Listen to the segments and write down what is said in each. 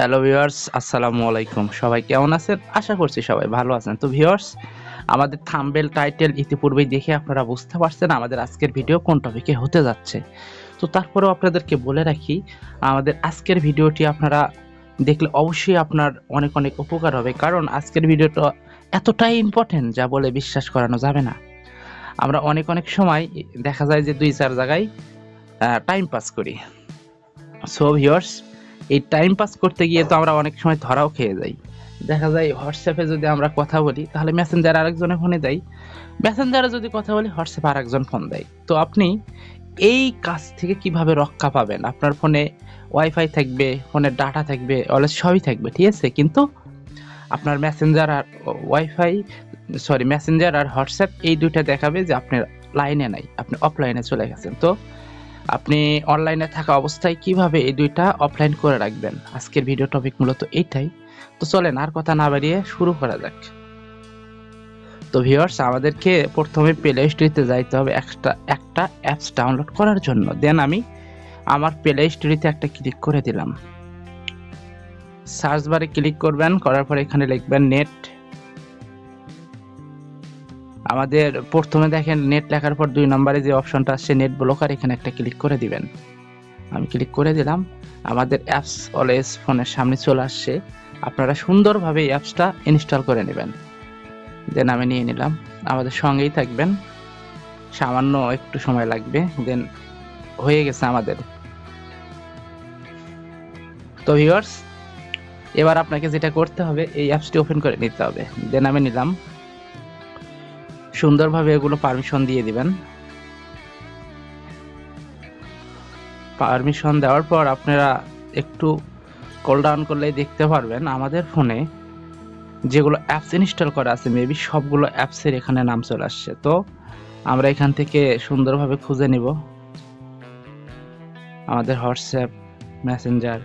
Hello viewers, আসসালামু আলাইকুম। সবাই কেমন আছেন? আশা করছি সবাই ভালো আছেন। তো ভিউয়ার্স, আমাদের থাম্বেল টাইটেল ইতিপূর্বেই দেখে আপনারা বুঝতে পারছেন আমাদের আজকের ভিডিও কোন টপিকে হতে যাচ্ছে। তো তারপরেও আপনাদেরকে বলে রাখি, আমাদের আজকের ভিডিওটি আপনারা দেখলে অবশ্যই আপনার অনেক অনেক উপকার হবে। কারণ আজকের ভিডিওটা এতটাই ইম্পর্টেন্ট যা বলে বিশ্বাস করানো যাবে না। আমরা অনেক অনেক সময় দেখা যায় যে দুই চার জায়গায় টাইম পাস করি। সো ভিউয়ার্স এই টাইম পাস করতে গিয়ে তো আমরা অনেক সময় ধরাও খেয়ে যাই। দেখা যায় হোয়াটসঅ্যাপে যদি আমরা কথা বলি, তাহলে মেসেঞ্জার আরেকজনের ফোনে দেয়। মেসেঞ্জারে যদি কথা বলি হোয়াটসঅ্যাপে আরেকজন ফোন দেয়। তো আপনি এই কাজ থেকে কীভাবে রক্ষা পাবেন? আপনার ফোনে ওয়াইফাই থাকবে ফোনের ডাটা থাকবে অলরেডি সবই থাকবে, ঠিক আছে? কিন্তু আপনার মেসেঞ্জার আর ওয়াইফাই সরি মেসেঞ্জার আর হোয়াটসঅ্যাপ এই দুইটা দেখাবে যে আপনার লাইনে নাই, আপনি অফলাইনে চলে গেছেন। তো আপনি অনলাইনে থাকা অবস্থায় কীভাবে এই দুইটা অফলাইন করে রাখবেন? আজকের ভিডিও টপিক মূলত এইটাই। তো চলেন, আর কথা না বাড়িয়ে শুরু করা যাক। তো ভিউয়ার্স আমাদেরকে প্রথমে প্লে স্টোরিতে যাইতে হবে একটা একটা অ্যাপস ডাউনলোড করার জন্য। দেন আমি আমার প্লে স্টোরিতে একটা ক্লিক করে দিলাম। সার্চ বারে ক্লিক করবেন, করার পরে এখানে লিখবেন নেট আমাদের প্রথমে দেখেন নেট লেখার পর দুই নম্বরে যে অপশনটা আসছে নেট ব্লকার এখানে একটা ক্লিক করে দিবেন। আমি ক্লিক করে দিলাম। আমাদের অ্যাপস অলওয়েজ ফোনের সামনে চলে আসছে। আপনারা সুন্দরভাবে এই অ্যাপসটা ইনস্টল করে নেবেন। দেন আমি নিয়ে নিলাম। আমাদের সঙ্গেই থাকবেন। সামান্য একটু সময় লাগবে। দেন হয়ে গেছে আমাদের। তো ভিউয়ার্স এবার আপনাকে যেটা করতে হবে, এই অ্যাপসটি ওপেন করে নিতে হবে। দেন আমি নিলাম। সুন্দরভাবে এগুলো পারমিশন দিয়ে দিবেন। পারমিশন দেওয়ার পর আপনারা একটু কল ডাউন করলেই দেখতে পারবেন আমাদের ফোনে যেগুলো অ্যাপস ইনস্টল করা আছে মেবি সবগুলো অ্যাপসের এখানে নাম চলে আসছে। তো আমরা এখান থেকে সুন্দরভাবে খুঁজে নিব। আমাদের হোয়াটসঅ্যাপ মেসেঞ্জার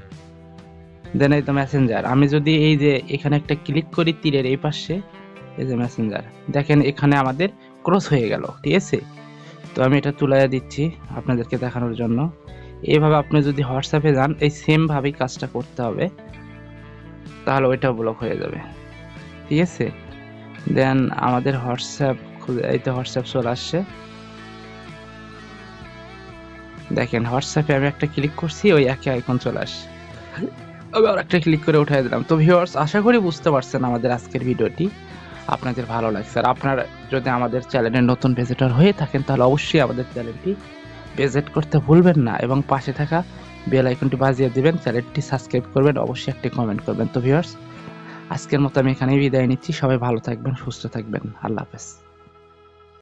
দেন এই তো মেসেঞ্জার আমি যদি এই যে এখানে একটা ক্লিক করি তীরের এই পাশে এই যে মেসেঞ্জার দেখেন, এখানে আমাদের ক্রস হয়ে গেল, ঠিক আছে? তো আমি এটা তুলে দিচ্ছি আপনাদেরকে দেখানোর জন্য। এইভাবে আপনি যদি হোয়াটসঅ্যাপে যান, এই সেমভাবেই কাজটা করতে হবে। তাহলে ওইটাও ব্লক হয়ে যাবে। ঠিক আছে? দেন আমাদের হোয়াটসঅ্যাপ খুঁজে এই তো হোয়াটসঅ্যাপ চলে আসছে। দেখেন হোয়াটসঅ্যাপে আমি একটা ক্লিক করছি, ওই একই আইকন চলে আসছে। আমি আর একটা ক্লিক করে উঠাই দিলাম। তো ভিউয়ার্স আশা করি বুঝতে পারছেন আমাদের আজকের ভিডিওটি আপনাদের ভালো লাগছে আর আপনার যদি আমাদের চ্যানেলের নতুন ভিজিটর হয়ে থাকেন, তাহলে অবশ্যই আমাদের চ্যানেলটি ভিজিট করতে ভুলবেন না এবং পাশে থাকা বেল আইকনটি বাজিয়ে দিবেন। চ্যানেলটি সাবস্ক্রাইব করবেন, অবশ্যই একটি কমেন্ট করবেন। তো ভিউয়ার্স আজকের মতো আমি এখানেই বিদায় নিচ্ছি। সবাই ভালো থাকবেন, সুস্থ থাকবেন। আল্লাহ হাফেজ।